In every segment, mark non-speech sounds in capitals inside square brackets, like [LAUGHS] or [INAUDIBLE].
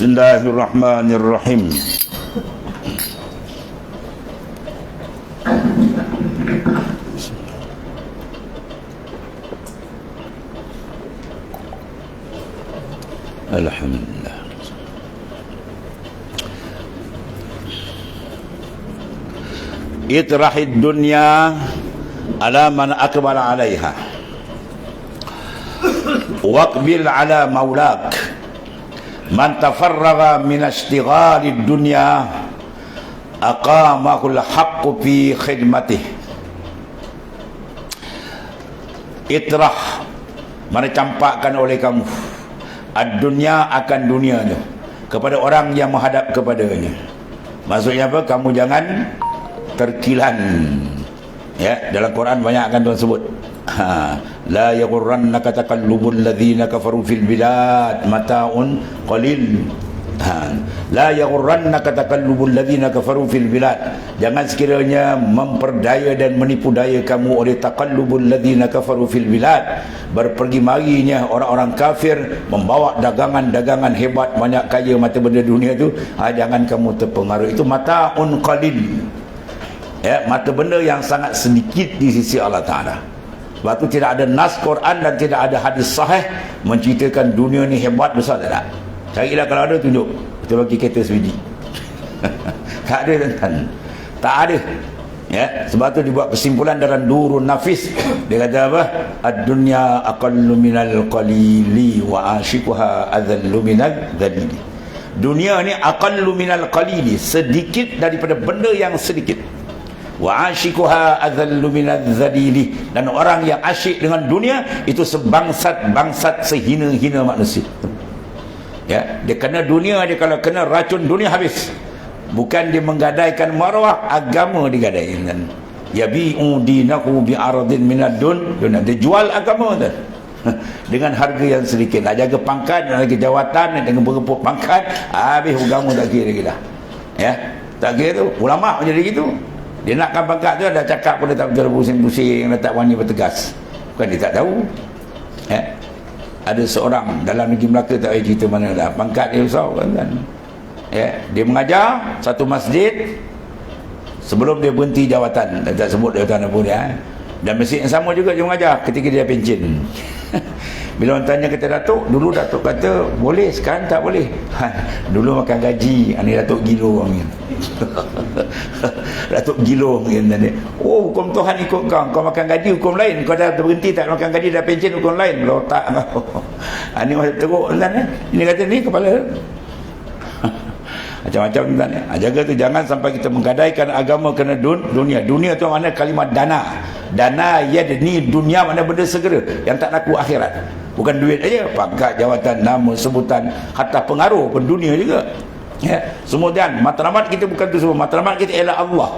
بسم الله الرحمن الرحيم. الحمد لله اطرح الدنيا على من أقبل عليها. واقبل على مولاك. Man tafarraga min ashtighali dunya aqamahul haqq fi khidmatih. Itrah mana campakkan oleh kamu ad-dunya akan dunianya kepada orang yang menghadap kepadanya. Maksudnya apa? Kamu jangan terkilan. Ya, dalam Quran banyak akan tuan sebut. Ha yaghurrannaka taqallubul ladzina kafaru fil bilad mataun qalil ha la yaghurrannaka taqallubul ladzina kafaru fil bilad jangan sekiranya memperdaya dan menipu daya kamu oleh taqallubul ladzina kafaru fil bilad berpergi marinya orang-orang kafir membawa dagangan-dagangan hebat banyak kaya mata benda dunia tu ha, jangan kamu terpengaruh. Itu mataun qalil. Ya mata benda yang sangat sedikit di sisi Allah Taala sebab tu tidak ada nas Quran dan tidak ada hadis sahih menceritakan dunia ni hebat besar tak ada. Carilah kalau ada tunjuk. Kita bagi kereta sebiji [LAUGHS] tak ada tuan tak ada. Ya sebab tu dibuat kesimpulan dalam durun nafis. Dia kata apa? Ad-dunya aqallu minal qalili wa ashiquha adhallu minal dhalili dunia ni aqallu minal qalili. Sedikit daripada benda yang sedikit wa asyikuha adzallu minadz-dzalili dan orang yang asyik dengan dunia itu sebangsat-bangsat sehina-hina manusia. Ya dia kena dunia dia kalau kena racun dunia habis. Bukan dia menggadaikan maruah agama digadaikan yabi'u dinahu bi'aradin minad-dun dia jual agama tu [LAUGHS] dengan harga yang sedikit. Nak jaga pangkat nak lagi jawatan dengan berebut pangkat habis agama tak kira lagi dah. Ya tak kira tu. Ulama menjadi gitu dia nakkan pangkat tu dah cakap pun dia tak betul pusing-pusing dia tak wani bertegas. Bukan dia tak tahu. Ya ada seorang dalam negeri Melaka tak payah cerita mana dah pangkat dia besar kan, kan ya dia mengajar satu masjid sebelum dia berhenti jawatan. Dia tak sebut jawatan apa dia eh. dan masjid yang sama juga dia mengajar ketika dia pencin bila orang tanya kata Datuk dulu Datuk kata boleh sekarang tak boleh. Ha, [LAUGHS] dulu makan gaji ini Datuk gilo orang [LAUGHS] Datuk gilo tadi. oh hukum Tuhan ikut kau. Kau makan gaji hukum lain. Kau dah berhenti tak makan gaji dah pencen hukum lain. Kalau tak. [LAUGHS] Kau ini masih teruk tuan eh. ini kata ni kepala. Macam-macam tuan eh. jaga tu jangan sampai kita menggadaikan agama kena dun, dunia. Dunia tu mana kalimat dana. Dana yadni dunia mana benda segera. Yang tak laku akhirat bukan duit aja pangkat jawatan nama sebutan hatta pengaruh pun dunia juga. Ya kemudian matlamat kita bukan tu semua. Matlamat kita ialah Allah.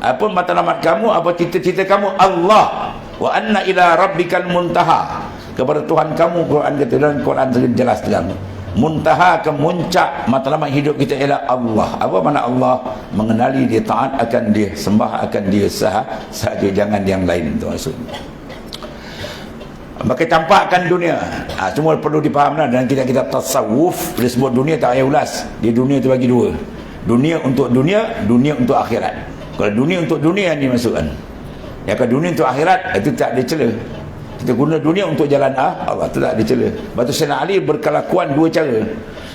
Apa matlamat kamu apa cita-cita kamu? Allah. Wa anna ila rabbikal muntaha. Kepada Tuhan kamu Quran kata dalam Quran jelas dalam muntaha ke muncak matlamat hidup kita ialah Allah. Apa makna Allah? Mengenali dia taat akan dia sembah akan dia sah sahaja jangan yang lain tu maka campakkan dunia. Ha, semua perlu dipahamkan dan kita kita tasawuf bila sebut dunia tak payah ulas. Di dunia tu bagi dua. Dunia untuk dunia dunia untuk akhirat. Kalau dunia untuk dunia ni masukkan. Ya kalau dunia untuk akhirat itu tak ada celah kita guna dunia untuk jalan ah Allah tak ada celah batu Sayyidina Ali berkelakuan dua cara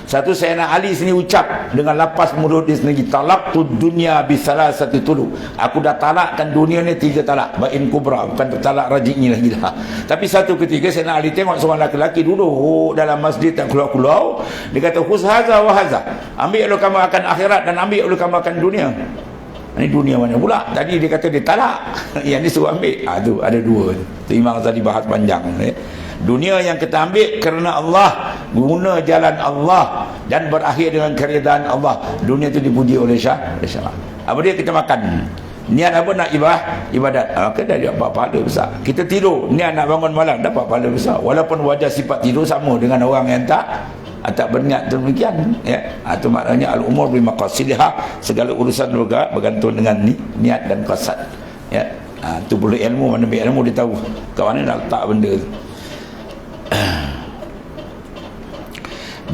satu Sayyidina Ali sini ucap dengan lapas mulut dia sendiri talak tu dunia bisalah satu tulu. Aku dah talakkan dunia ni tiga talak. Bain kubra bukan talak rajiknya lagi dah. Tapi satu ketika Sayyidina Ali tengok seorang lelaki duduk dalam masjid tak keluar-keluar dia kata khushaza wa haza. Ambil lu kamu akan akhirat dan ambil lu kamu akan dunia. Ini dunia mana pula? Tadi dia kata dia talak. [LAUGHS] Yang ni suruh ambil. Ha, tu ada dua. Tu Imam tadi bahas panjang eh. Dunia yang kita ambil kerana Allah guna jalan Allah dan berakhir dengan keridaan Allah. Dunia itu dipuji oleh Syah apa dia? Kita makan. Niat apa nak ibadah? Ibadat. Maka dah dapat pahala besar. Kita tidur. Niat nak bangun malam dapat pahala besar. Walaupun wajah sifat tidur sama dengan orang yang tak tak berniat demikian ya. Itu maknanya al umur bi maqasidha segala urusan juga bergantung dengan ni, niat dan qasad ya. Itu perlu ilmu. Mana ilmu dia tahu. Kat mana nak letak benda tu [COUGHS]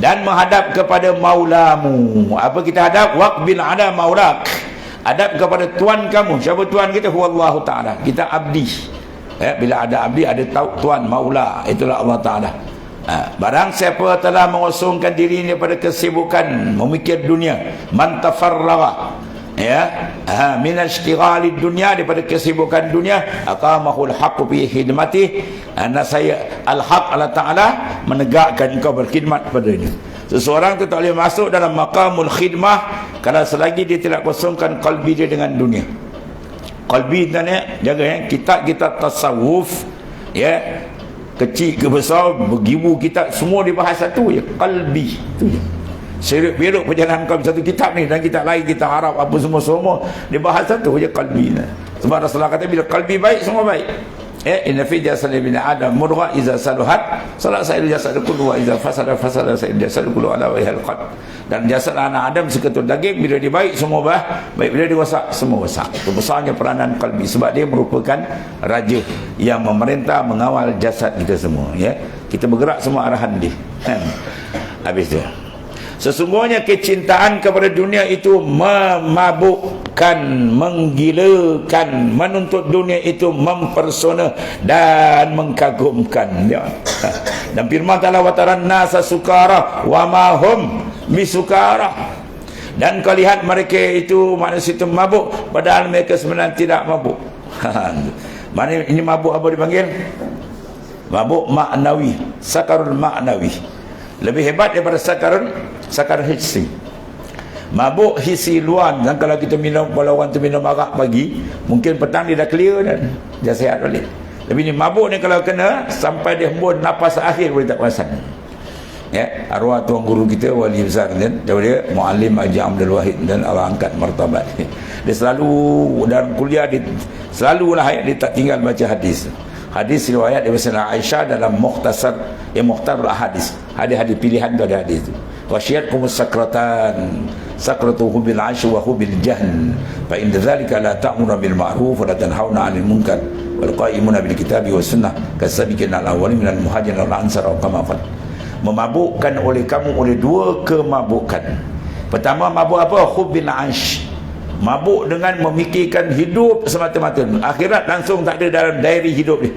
dan menghadap kepada maulamu. Apa kita hadap? Waqbil ada maulak. Hadap kepada tuan kamu. Siapa tuan kita? Huwallahu taala. Kita abdi. Eh, bila ada abdi ada tuan maula. Itulah Allah taala. Ha, barang siapa telah mengosongkan diri daripada kesibukan memikir dunia man tafarraga ya. Ha min ishtighali dunya daripada kesibukan dunia aqamahul haqq fi khidmati. Ana saya al haq Allah taala menegakkan engkau berkhidmat padanya seseorang tu tak boleh masuk dalam maqamul khidmah kalau selagi dia tidak kosongkan qalbi dia dengan dunia. Qalbi tanya jaga ya kitab-kitab tasawuf ya. Kecil ke besar bergibu kitab semua dibahas satu ya qalbi tu je Beruk perjalanan kau satu kitab ni dan kitab lain kita harap apa semua-semua dia bahas satu je kalbi ni. Sebab Rasulullah kata bila kalbi baik semua baik. Eh inna fi jasad ibn adam murgha iza saluhat salat sa'il jasad kullu wa iza fasada fasada sa'il jasad kullu ala wa qalb. Dan jasad anak Adam seketul daging bila dia baik semua bah, baik bila dia rosak semua rosak. Besarnya peranan kalbi sebab dia merupakan raja yang memerintah mengawal jasad kita semua ya. Kita bergerak semua arahan dia. Kan? Habis tu. Sesungguhnya kecintaan kepada dunia itu memabukkan, menggilakan, menuntut dunia itu mempersona dan mengkagumkan. Ya. Dan firman Allah wataran nasa sukara wa mahum bisukara. Dan kau lihat mereka itu manusia itu mabuk padahal mereka sebenarnya tidak mabuk. [LAUGHS] Mana ini mabuk apa dipanggil? Mabuk maknawi, sakarul maknawi. Lebih hebat daripada sakarul sakar hissi mabuk hissi luar dan kalau kita minum kalau orang tu minum arak pagi mungkin petang dia dah clear dan dia sihat balik. Tapi ni mabuk ni kalau kena sampai dia hembun nafas akhir boleh tak perasan. Ya arwah tuan guru kita wali besar kan dia muallim Haji Abdul Wahid dan Allah angkat martabat. Dia selalu dalam kuliah dia selalu lah dia tak tinggal baca hadis hadis riwayat daripada Aisyah dalam mukhtasar ya mukhtar hadis hadis-hadis pilihan tu ada hadis tu. Wasyiyatkum sakratan sakratuhu bil ashi wa bil jahl. Fa inda dhalika la ta'muru bil ma'ruf wa la tanhauna 'anil munkar. Wal qa'imuna bil kitabi was sunnah. Kasabiqin al awwalin minal muhajirin wal ansar wa kama qad memabukkan oleh kamu oleh dua kemabukan pertama mabuk apa? Hubbil ash mabuk dengan memikirkan hidup semata-mata. Akhirat langsung tak ada dalam diary hidup ni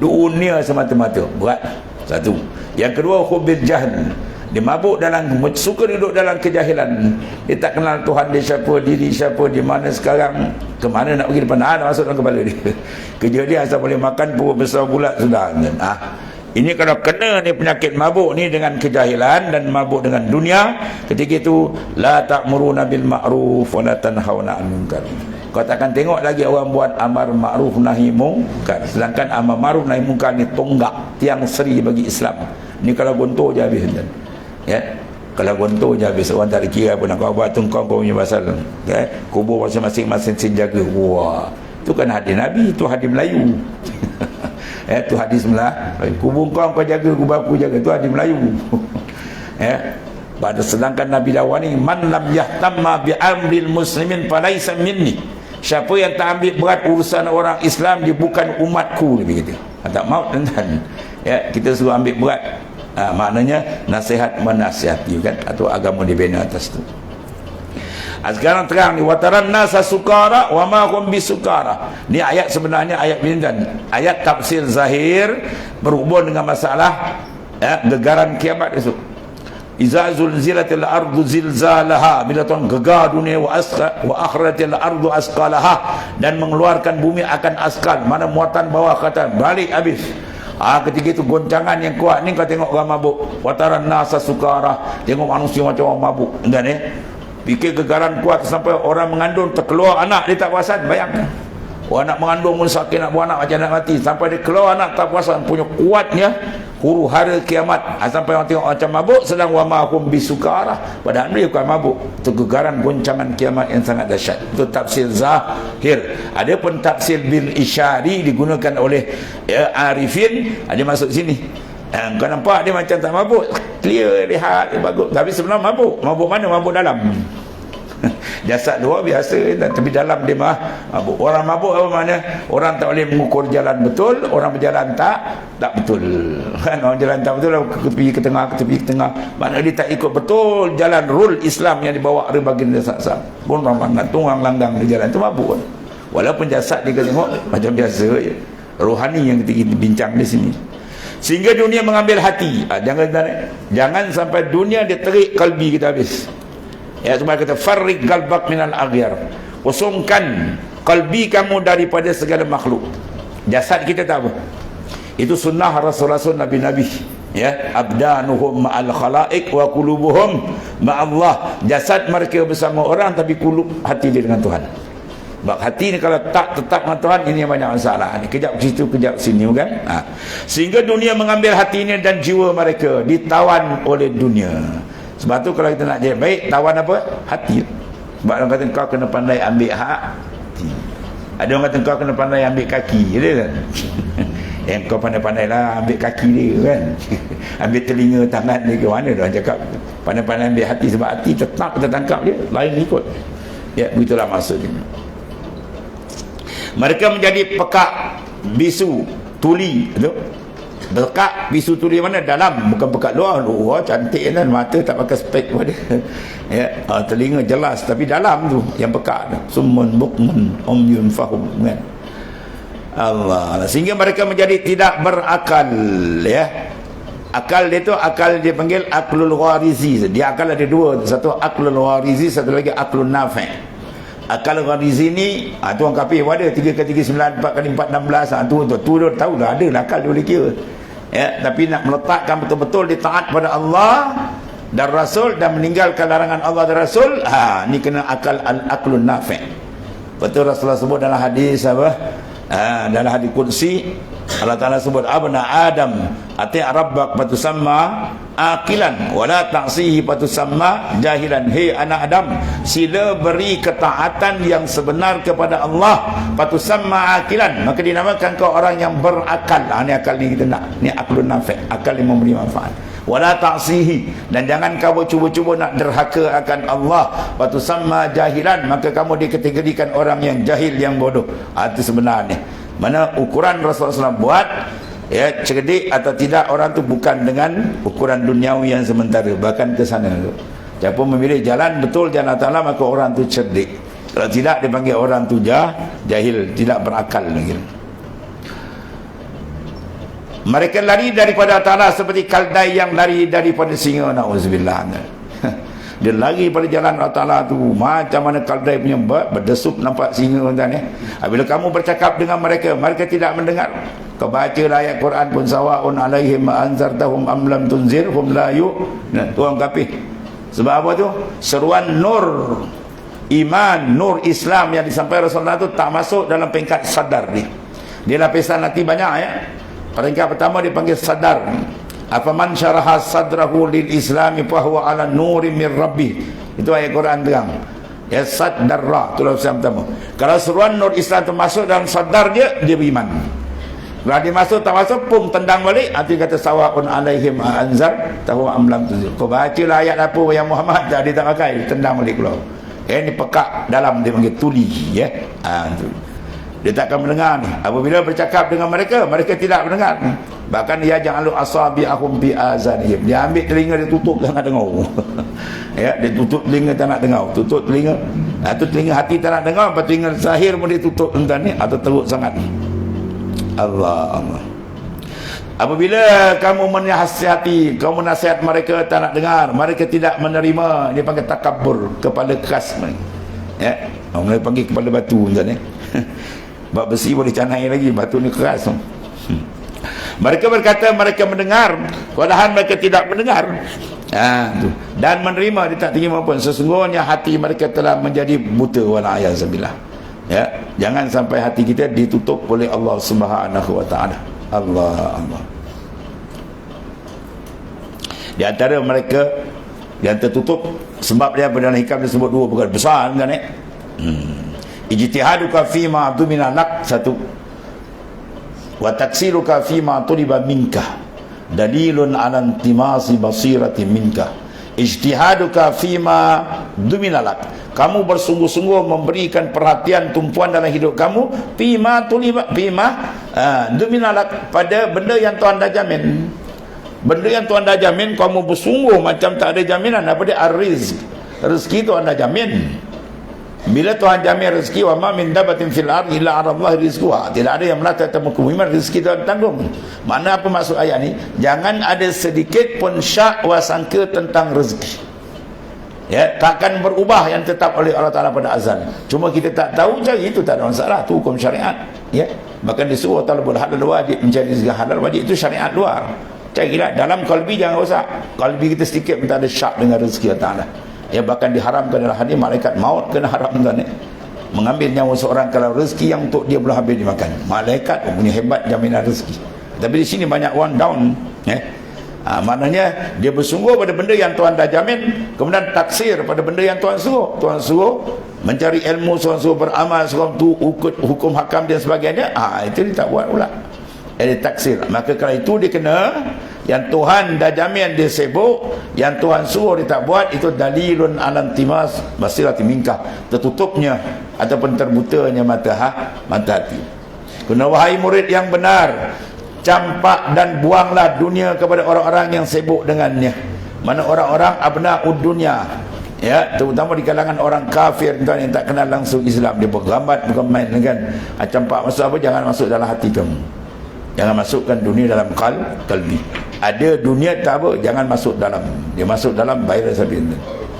dunia semata-mata. Berat. Satu. Yang kedua hubbil jahl dia mabuk dalam suka duduk dalam kejahilan. Dia tak kenal Tuhan dia siapa diri siapa di mana sekarang ke mana nak pergi depan. Ada masuk dalam kepala dia. [LAUGHS] Kerja dia asal boleh makan perut besar bulat sudah. Ah ini kalau kena ni penyakit mabuk ni dengan kejahilan dan mabuk dengan dunia ketika itu la ta'muruna bil ma'ruf wa la tanhauna 'anil munkar. Kau takkan tengok lagi orang buat amar ma'ruf nahi munkar. Sedangkan amar ma'ruf nahi munkar ni tonggak tiang seri bagi Islam. Ni kalau gontor je habis dan ya? Kalau gontor je habis orang tak kira pun. Kau buat tungkau kau punya pasal ya? Kubur masing-masing masing-masing jaga. Wah itu kan hadis Nabi itu hadis Melayu [LAUGHS] ya itu hadis Melayu. Kubur kau kau jaga kubur aku jaga. Itu hadis Melayu. Ya [LAUGHS] pada sedangkan Nabi Dawani man lam yahtamma bi amril muslimin falaisa minni. Siapa yang tak ambil berat urusan orang Islam dia bukan umatku lebih gitu tak mau tuan ya kita suruh ambil berat. Ha, maknanya nasihat menasihati kan? Atau agama dibina atas tu sekarang terang ni wataran nasa sukara wa ma hum bisukara ni ayat sebenarnya ayat bintan ayat tafsir zahir berhubung dengan masalah ya, gegaran kiamat itu Iza zulzilatil ardu zilzalaha bila Tuhan gegar dunia wa asqa wa akhratil ardu asqalaha dan mengeluarkan bumi akan askal mana muatan bawah kata balik habis Ah ha, ketika itu goncangan yang kuat ni kau tengok orang mabuk. Wataran nasa sukara. Tengok manusia macam orang mabuk. Kan eh? Fikir gegaran kuat sampai orang mengandung terkeluar anak dia tak puasan. Bayangkan. Orang nak mengandung pun sakit nak buat anak macam nak mati. Sampai dia keluar anak tak puasan. Punya kuatnya huru hara kiamat ha, sampai orang tengok macam mabuk sedang wa mahum bisukara padahal dia bukan mabuk itu gegaran goncangan kiamat yang sangat dahsyat itu tafsir zahir ada pun tafsir bil isyari digunakan oleh ya, arifin ada masuk sini ha, kau nampak dia macam tak mabuk. Clear lihat bagus. Tapi sebenarnya mabuk. Mabuk mana? Mabuk dalam. [LAUGHS] Jasad luar biasa. Tapi dalam dia mah mabuk. Orang mabuk apa mana orang tak boleh mengukur jalan betul. Orang berjalan tak tak betul. [LAUGHS] Kan? Orang jalan tak betul ke tepi ke tengah ke tepi ke tengah. Mana dia tak ikut betul jalan rule Islam yang dibawa oleh baginda saksa pun orang tunggang langgang di jalan tu mabuk kan walaupun jasad dia tengok macam biasa je. Rohani yang kita bincang di sini sehingga dunia mengambil hati. Ha, jangan jangan sampai dunia dia terik kalbi kita habis. Ya sebab kata farrik galbak minal aghyar. Kosongkan kalbi kamu daripada segala makhluk. Jasad kita tak apa. Itu sunnah rasul-rasul nabi-nabi. Ya abdanuhum ma'al khalaik wa qulubuhum ma'allah. Jasad mereka bersama orang tapi kulub hati dia dengan Tuhan Sebab hati ni kalau tak tetap dengan Tuhan ini banyak masalah. Ni kejap situ kejap sini kan. Ha. Sehingga dunia mengambil hati ini dan jiwa mereka ditawan oleh dunia. Sebab tu kalau kita nak jadi baik tawan apa? Hati. Sebab orang kata kau kena pandai ambil hati. Ada orang kata kau kena pandai ambil kaki, dia kan. Yang [LAUGHS] kau pandai-pandai lah ambil kaki dia kan. [LAUGHS] ambil telinga tangan dia ke mana dia cakap. Pandai-pandai ambil hati sebab hati tetap kita tangkap dia, lain ikut. Ya, begitulah maksudnya mereka menjadi pekak bisu tuli tu. Pekak bisu tuli mana? Dalam bukan pekak luar. Luar cantik kan mata tak pakai spek pada [LAUGHS] ya uh, telinga jelas tapi dalam tu yang pekak tu. Sumun bukmun umyun fahum kan? Allah sehingga mereka menjadi tidak berakal ya. Akal dia tu akal dia panggil aklul warizi dia akal ada dua. Satu aklul warizi satu lagi aklul nafi' akal gharizi ni ha, tu orang kafir ada 3 ke 3 9 4 kali 4 16 ha, tu tu tu dah tahu dah ada lah akal dia boleh kira. Ya tapi nak meletakkan betul-betul di taat pada Allah dan Rasul dan meninggalkan larangan Allah dan Rasul ha ni kena akal al-aqlun nafi' betul Rasulullah sebut dalam hadis apa? Ha, dalam hadis kursi Allah Ta'ala sebut abna Adam ati' rabbak patusamma akilan wala ta'sihi patusamma jahilan. Hei anak Adam sila beri ketaatan yang sebenar kepada Allah patusamma akilan maka dinamakan kau orang yang berakal. Ha, ni akal ni kita nak. Ni aklun nafik akal yang memberi manfaat. Wala ta'sihi. Dan jangan kamu cuba-cuba nak derhaka akan Allah patusamma jahilan. Maka kamu dikategorikan orang yang jahil yang bodoh. Ha, itu sebenarnya mana ukuran Rasulullah SAW buat ya cerdik atau tidak orang tu bukan dengan ukuran duniawi yang sementara bahkan ke sana. Tu siapa memilih jalan betul jalan Allah maka orang tu cerdik. Kalau tidak dipanggil orang tu jah, jahil tidak berakal lagi. Mereka lari daripada Allah seperti kaldai yang lari daripada singa na'udzubillah [LAUGHS] dia lari pada jalan Allah Ta'ala tu. Macam mana kaldai punya berdesup nampak singa tuan eh. bila kamu bercakap dengan mereka mereka tidak mendengar. Kau baca ayat Quran pun sawaun alaihim anzartahum am lam tunzirhum la yu. Nah, tuan kapih sebab apa tu? Seruan nur iman nur Islam yang disampaikan Rasulullah tu tak masuk dalam peringkat sadar ni. Dia lapisan nanti banyak ya. Peringkat pertama dia panggil sadar afaman syaraha sadrahu lil islami fahuwa ala nuri min rabbi. Itu ayat Quran terang. Ya sadarra itulah usaha pertama. Kalau seruan nur Islam itu masuk dalam sadar dia dia beriman. Kalau dia masuk tak masuk pun tendang balik. Nanti kata sawa'un alaihim anzar tahu amlam tu. Kau baca lah ayat apa yang Muhammad. Tak dia tak pakai. Tendang balik keluar eh ni pekak dalam dia panggil tuli ya. Ha, tu. dia tak akan mendengar ni. Apabila bercakap dengan mereka mereka tidak mendengar Bahkan dia jangan lu asabi ahum bi azanihim. Dia ambil telinga dia tutup tak nak dengar. ya, dia tutup telinga tak nak dengar. Tutup telinga. Atau telinga hati tak nak dengar, apa telinga zahir pun dia tutup tentang ni atau teruk sangat. Allah Allah. Apabila kamu menasihati, kamu nasihat mereka tak nak dengar, mereka tidak menerima, dia panggil takabur, kepala keras. Ya, orang panggil kepala batu tuan ni. [LAUGHS] Bab besi boleh canai lagi, batu ni keras. Hmm. Mereka berkata mereka mendengar padahal mereka tidak mendengar. Ha, tu. Dan menerima dia tak terima pun sesungguhnya hati mereka telah menjadi buta wala ayazabillah. Ya, jangan sampai hati kita ditutup oleh Allah Subhanahu wa taala. Allah Allah. Di antara mereka yang tertutup sebab dia dalam hikam disebut dua perkara besar kan eh? Hmm. Ijtihaduka fi ma dumina lak satu wa taksiruka fi ma tuliba minka dalilun ala intimasi basirati minka ijtihaduka fima duminalak kamu bersungguh-sungguh memberikan perhatian tumpuan dalam hidup kamu fima tuliba fima uh, duminalak pada benda yang Tuhan dah jamin. Benda yang Tuhan dah jamin kamu bersungguh macam tak ada jaminan. Apa dia? Ariz rezeki Tuhan dah jamin bila Tuhan jamin rezeki wa ma min dabatin fil ardi illa Allah rizquha. Tidak ada yang melata muka bumi rezeki Tuhan tanggung. Mana apa maksud ayat ni? Jangan ada sedikit pun syak wa sangka tentang rezeki. Ya takkan berubah yang tetap oleh Allah Taala pada azal cuma kita tak tahu cara itu tak ada masalah. Tu hukum syariat. Ya bahkan disuruh talabul halal wajib mencari rezeki halal wajib itu syariat luar. Carilah dalam kalbi jangan rosak. Kalbi kita sedikit pun tak ada syak dengan rezeki Allah Taala ya bahkan diharamkan dalam hadis malaikat maut kena haramkan ya. mengambil nyawa seorang kalau rezeki yang untuk dia belum habis dimakan. Malaikat punya hebat jaminan rezeki. Tapi di sini banyak orang down ya. Ha, maknanya dia bersungguh pada benda yang Tuhan dah jamin kemudian taksir pada benda yang Tuhan suruh. Tuhan suruh mencari ilmu Tuhan suruh beramal Tuhan tu hukum, hukum hakam dan sebagainya. Ah ha, itu dia tak buat pula. Jadi taksir. Maka kalau itu dia kena yang Tuhan dah jamin dia sibuk yang Tuhan suruh dia tak buat itu dalilun alam timas basirati minkah tertutupnya ataupun terbutanya mata ha, mata hati. Kena wahai murid yang benar campak dan buanglah dunia kepada orang-orang yang sibuk dengannya. Mana orang-orang abna dunia ya terutama di kalangan orang kafir tuan yang tak kenal langsung Islam. Dia bergambat bukan main kan ha, campak masuk apa? Jangan masuk dalam hati kamu jangan masukkan dunia dalam kal kalbi. Ada dunia tak apa jangan masuk dalam. Dia masuk dalam virus habis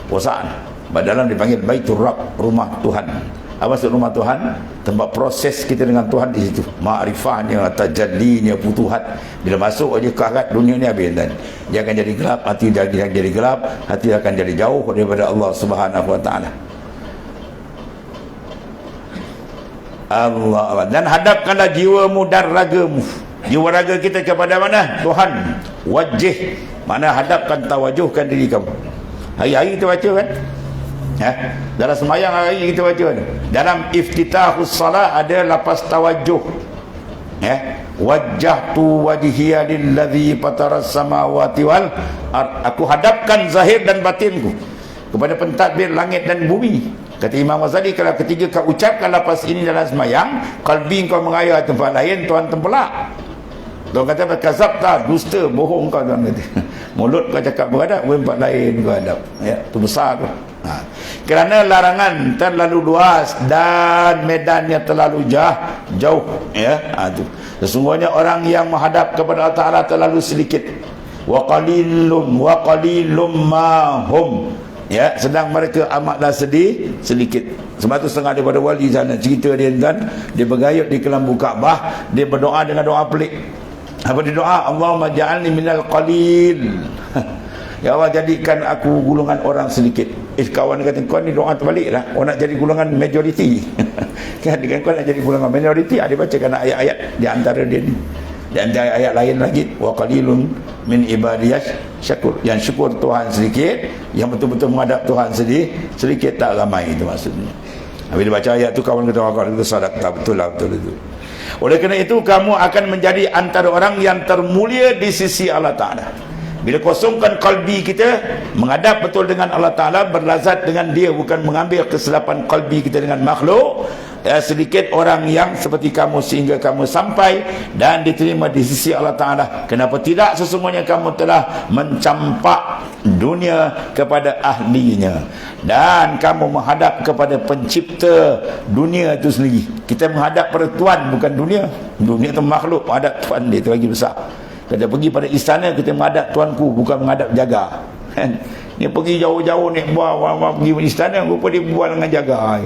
posaan. Dalam dipanggil baitur rab rumah Tuhan. Apa maksud rumah Tuhan? Tempat proses kita dengan Tuhan di situ. Ma'rifahnya tajallinya putuhat. Bila masuk aja ke akad dunia ni habis dan dia akan jadi gelap hati dia jadi gelap hati akan jadi jauh daripada Allah Subhanahu wa taala. Allah dan hadapkanlah jiwamu dan ragamu jiwa raga kita kepada mana? Tuhan. Wajih. Mana hadapkan tawajuhkan diri kamu. Hari-hari kita baca kan? Ha? dalam semayang hari kita baca kan? Dalam iftitahus salat ada lapas tawajuh. Ya? Wajjahtu wajhiya lillazi fataras samawati wal aku hadapkan zahir dan batinku kepada pentadbir langit dan bumi. Kata Imam Ghazali kalau ketiga kau ucapkan lapas ini dalam semayang kalbi kau mengayah tempat lain Tuhan tempelak Tuan kata kazab tak dusta bohong kau tuan kata. [LAUGHS] Mulut kau cakap beradab, tempat lain kau adab. Ya, tu besar tu. Ha. Kerana larangan terlalu luas dan medannya terlalu jauh, jauh ya. Ha, tu. Sesungguhnya orang yang menghadap kepada Allah Taala terlalu sedikit. Wa qalilum wa qalilum ma hum. Ya, sedang mereka amatlah sedih sedikit. Sebab tu setengah daripada wali sana cerita dia dan dia bergayut di kelambu Kaabah, dia berdoa dengan doa pelik apa dia doa? Allahumma ja'alni minal qalil. [LAUGHS] Ya Allah jadikan aku gulungan orang sedikit. Eh kawan kata kau ni doa terbalik lah. Kau nak jadi gulungan majority [LAUGHS] Kan dengan kau nak jadi gulungan majority Dia bacakan ayat-ayat di antara dia ni. Di antara ayat lain lagi Wa qalilun min ibadiyah syakur. Yang syukur Tuhan sedikit Yang betul-betul menghadap Tuhan sedih Sedikit tak ramai itu maksudnya. Habis dia baca ayat tu kawan kata Kau kata sadak tak betul lah betul itu oleh kerana itu kamu akan menjadi antara orang yang termulia di sisi Allah Ta'ala. Bila kosongkan kalbi kita, menghadap betul dengan Allah Ta'ala, berlazat dengan dia, bukan mengambil kesilapan kalbi kita dengan makhluk, ya, sedikit orang yang seperti kamu sehingga kamu sampai dan diterima di sisi Allah Ta'ala kenapa tidak sesungguhnya kamu telah mencampak dunia kepada ahlinya. Dan kamu menghadap kepada pencipta dunia itu sendiri. Kita menghadap pada Tuhan bukan dunia. Dunia itu makhluk menghadap Tuhan dia itu lagi besar. Kita pergi pada istana kita menghadap Tuanku bukan menghadap jaga [LAUGHS] dia pergi jauh-jauh ni buah buah pergi istana rupa dia buat dengan jaga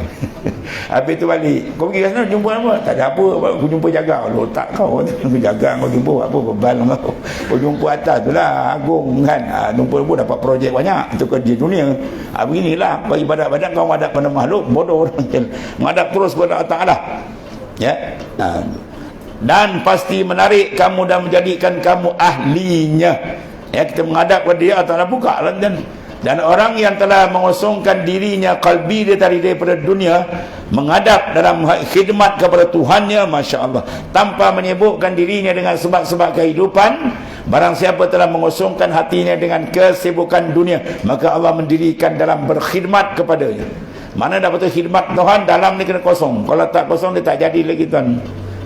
[LAUGHS] habis tu balik. Kau pergi sana jumpa apa? Tak ada apa aku jumpa jaga. Lo tak kau [LAUGHS] aku jaga kau jumpa apa bebal kau. Kau jumpa atas tu lah agung kan. Ha, jumpa pun dapat projek banyak itu kerja dunia. Ha, beginilah bagi badan-badan kau menghadap pada makhluk bodoh orang menghadap terus kepada Allah ya? Ha. dan pasti menarik kamu dan menjadikan kamu ahlinya. Ya kita menghadap kepada dia Ta'ala buka lah dan dan orang yang telah mengosongkan dirinya kalbi dia tadi daripada dunia menghadap dalam khidmat kepada Tuhannya Masya Allah tanpa menyebutkan dirinya dengan sebab-sebab kehidupan barang siapa telah mengosongkan hatinya dengan kesibukan dunia maka Allah mendirikan dalam berkhidmat kepadanya. Mana dapat khidmat Tuhan? Dalam ni kena kosong. Kalau tak kosong dia tak jadi lagi tuan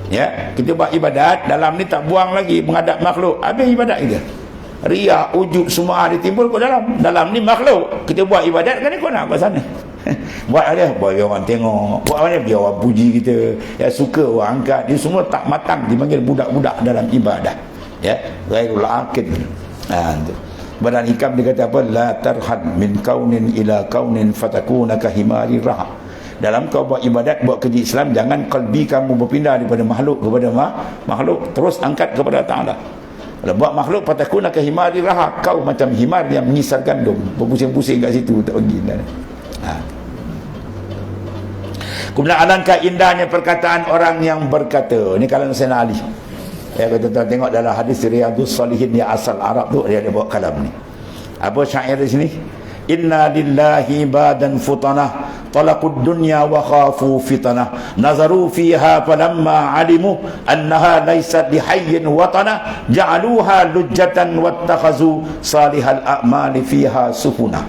ya kita buat ibadat dalam ni tak buang lagi menghadap makhluk. Habis ibadat kita riak, ujub semua ada timbul ke dalam. Dalam ni makhluk. Kita buat ibadat kan kau nak ke sana? [LAUGHS] Buat ada buat orang tengok. Buat ada biar orang puji kita. Ya suka orang angkat. Dia semua tak matang. Dipanggil budak-budak dalam ibadah. Ya ghairul aqid. Ha tu. Badan hikam dia kata apa? La tarhad min kaunin ila kaunin fatakuna kahimari rah dalam kau buat ibadat buat kerja Islam jangan kalbi kamu berpindah daripada makhluk kepada makhluk. Terus angkat kepada Taala kalau buat makhluk patakuna kahimari rah kau macam himar yang mengisar gandum berpusing-pusing kat situ tak pergi ha. Kemudian alangkah indahnya perkataan orang yang berkata. Ini kalau Sayyidina Ali. Ya, kita tengok dalam hadis Riyadus Salihin yang asal Arab tu dia ada bawa kalam ni. Apa syair di sini? Inna lillahi badan futana talaqud dunya wa khafu fitana. Nazaru fiha falamma alimu annaha laysat lihayyin watana ja'aluha lujjatan wattakhazu salihal a'mali fiha sufuna.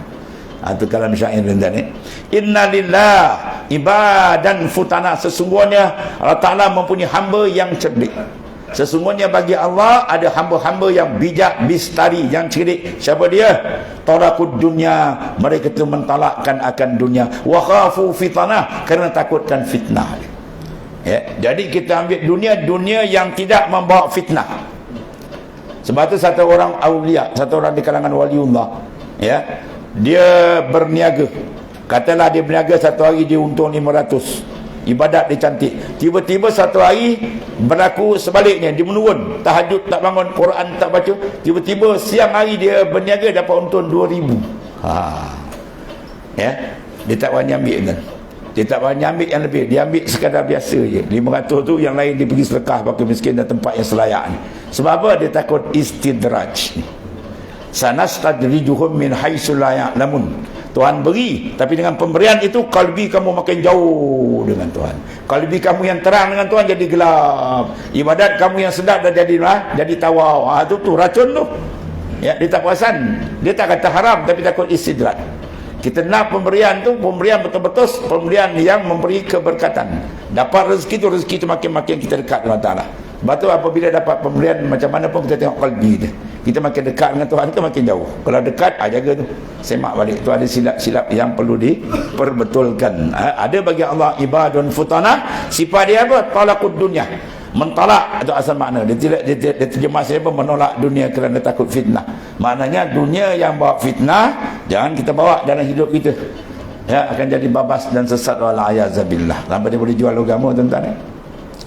Itu ha, kalam syair rendah ni inna lillah ibadan futana sesungguhnya Allah Ta'ala mempunyai hamba yang cerdik sesungguhnya bagi Allah ada hamba-hamba yang bijak bistari yang cerdik. Siapa dia? Tarakud dunia. Mereka itu mentalakkan akan dunia. Wa khafu fitnah kerana takutkan fitnah ya jadi kita ambil dunia dunia yang tidak membawa fitnah. Sebab itu satu orang awliya satu orang di kalangan waliullah ya dia berniaga. Katalah dia berniaga satu hari dia untung 500 ibadat dia cantik. Tiba-tiba satu hari berlaku sebaliknya. Dia menurun. Tahajud tak bangun Quran tak baca. Tiba-tiba siang hari dia berniaga dapat untung 2000 ha. ya? Dia tak berani ambil kan? Dia tak berani ambil yang lebih. Dia ambil sekadar biasa je. 500 tu yang lain dia pergi sedekah bagi miskin dan tempat yang selayak ni. Sebab apa? Dia takut istidraj. Sanastadrijuhum min haitsu la ya'lamun Tuhan beri tapi dengan pemberian itu kalbi kamu makin jauh dengan Tuhan. Kalbi kamu yang terang dengan Tuhan jadi gelap. Ibadat kamu yang sedap dah jadi lah, jadi tawau. Ha, itu tu racun tu. Ya, dia tak perasan dia tak kata haram tapi takut istidrat kita nak pemberian tu pemberian betul-betul pemberian yang memberi keberkatan. Dapat rezeki tu rezeki tu makin-makin kita dekat dengan Allah sebab tu apabila dapat pemberian macam mana pun kita tengok kalbi dia. Kita makin dekat dengan Tuhan ke makin jauh. Kalau dekat, ah, jaga tu. Semak balik. Tu ada silap-silap yang perlu diperbetulkan. Ha, ada bagi Allah ibadun futana. Sifat dia apa? Talakud dunia. Mentalak itu asal makna. Dia tidak dia, dia, dia terjemah siapa menolak dunia kerana takut fitnah. Maknanya dunia yang bawa fitnah jangan kita bawa dalam hidup kita. Ya akan jadi babas dan sesat wala ayazabillah. Sampai dia boleh jual agama tuan-tuan eh?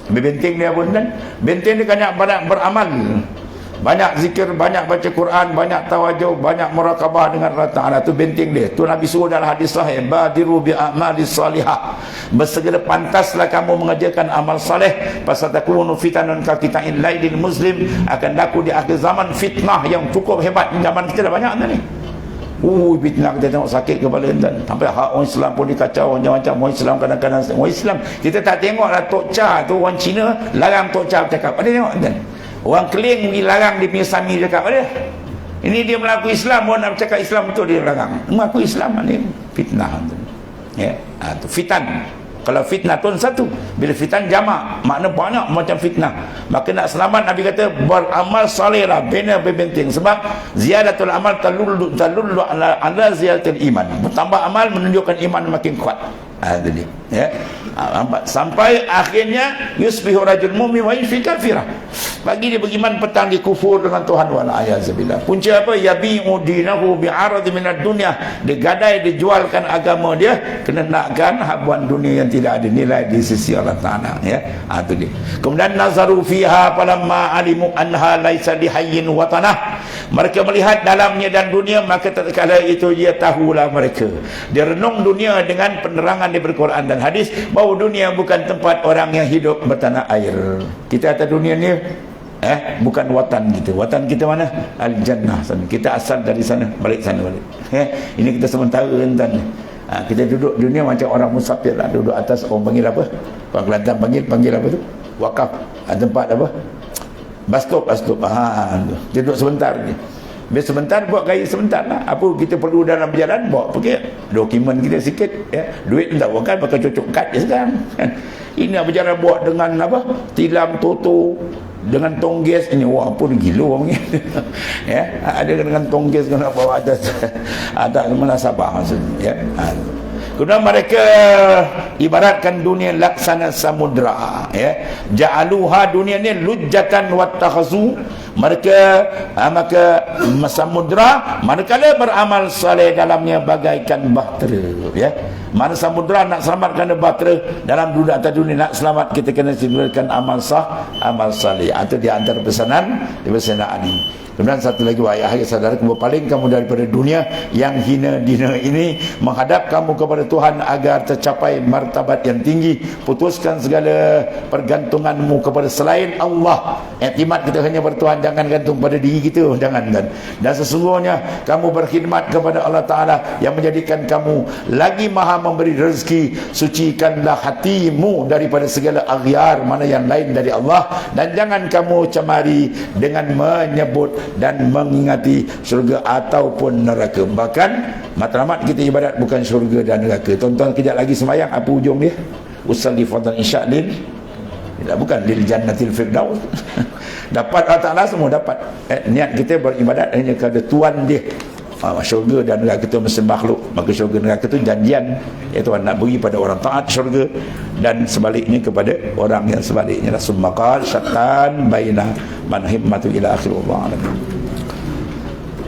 Benteng dia pun kan. Benteng dia banyak beramal. Banyak zikir, banyak baca Quran, banyak tawajuh, banyak murakabah dengan Allah Ta'ala. Itu benteng dia. Itu Nabi suruh dalam hadis sahih. Badiru bi'amalis salihah. Bersegera pantaslah kamu mengerjakan amal salih. Pasal takunu fitanun kakitain laidin muslim. Akan laku di akhir zaman fitnah yang cukup hebat. Zaman kita dah banyak ni. Uh, fitnah kita tengok sakit kepala dan sampai hak orang Islam pun dikacau macam-macam orang Islam kadang-kadang orang Islam kita tak tengoklah Tok Cha tu orang Cina larang Tok Cha bercakap ada tengok dan orang keling dilarang di punya sami cakap ada ini dia melaku Islam orang nak bercakap Islam betul dia larang. Mengaku Islam ni fitnah tu ya ha, tu fitan. Kalau fitnah tu satu. Bila fitan jamak makna banyak macam fitnah. Maka nak selamat Nabi kata beramal salih lah bina berbenting. Sebab ziyadatul amal talullu talullu ala, ala ziyadatul iman. Bertambah amal menunjukkan iman makin kuat. Ha, jadi ya. Sampai akhirnya yusbihu rajul mu'min wa yufi kafirah. Bagi dia beriman petang di kufur dengan Tuhan. Wa ayazabillah punca apa? Yabi'u dinahu bi'arad minad dunya. Dia gadai dia jualkan agama dia. Kena nakkan habuan dunia yang tidak ada nilai di sisi Allah Ta'ala. Ya. Ha, itu dia. Kemudian nazaru fiha palamma alimu anha laisa lihayyin wa tanah mereka melihat dalamnya dan dunia maka tatkala itu dia tahulah mereka. Dia renung dunia dengan penerangan di Quran dan hadis bahawa dunia bukan tempat orang yang hidup bertanah air. Kita kata dunia ni eh bukan watan kita. Watan kita mana? Al jannah sana. Kita asal dari sana balik sana balik. Eh ini kita sementara tuan ha, kita duduk dunia macam orang musafir lah. Duduk atas orang panggil apa? Orang Kelantan panggil panggil apa tu? Wakaf. Ha, tempat apa? Bus stop bus stop. Ha dia duduk sebentar je Biar sebentar buat gaya sebentar lah. Apa kita perlu dalam berjalan bawa pergi dokumen kita sikit ya. Duit tak bukan pakai cocok kad je sekarang. [LAUGHS] Ini apa buat dengan apa? Tilam toto dengan tongges ini wah ni gila orang [LAUGHS] ya ada dengan tongges kena bawa atas [LAUGHS] atas mana sabah maksudnya ya ha. Kemudian mereka ibaratkan dunia laksana samudra ya. Ja'aluha dunia ni lujjatan wattakhazu. Mereka ha, maka samudra manakala beramal saleh dalamnya bagaikan bahtera ya. Mana samudra nak selamatkan bahtera dalam dunia atau dunia nak selamat kita kena sediakan amal sah amal saleh. Itu di antara pesanan di pesanan ini. Kemudian satu lagi wahai ahli saudara paling kamu daripada dunia yang hina dina ini menghadap kamu kepada Tuhan agar tercapai martabat yang tinggi putuskan segala pergantunganmu kepada selain Allah iktimat kita hanya bertuhan jangan gantung pada diri kita. Jangan kan dan sesungguhnya kamu berkhidmat kepada Allah Ta'ala yang menjadikan kamu lagi maha memberi rezeki. Sucikanlah hatimu daripada segala aghyar mana yang lain dari Allah. Dan jangan kamu cemari dengan menyebut dan mengingati syurga ataupun neraka. Bahkan matlamat kita ibadat bukan syurga dan neraka. Tonton kejap lagi semayang apa ujung dia? Usalli fadlan insya' lil tidak bukan lil jannatil firdaus [LAUGHS] dapat Allah Ta'ala semua dapat. Eh, niat kita beribadat hanya kepada Tuhan dia. Ha, syurga dan neraka itu mesti makhluk. Maka syurga dan neraka itu janjian. Ya Tuhan nak beri pada orang taat syurga dan sebaliknya kepada orang yang sebaliknya. Rasul maqal syatan baina man himmatu ila akhir Allah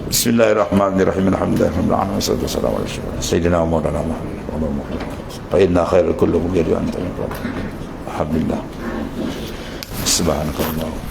Bismillahirrahmanirrahim. Alhamdulillah Wassalamualaikum warahmatullahi Sayyidina wa maulana Muhammad. Fa inna khairul kullu mugiri anta Alhamdulillah. Subhanakallah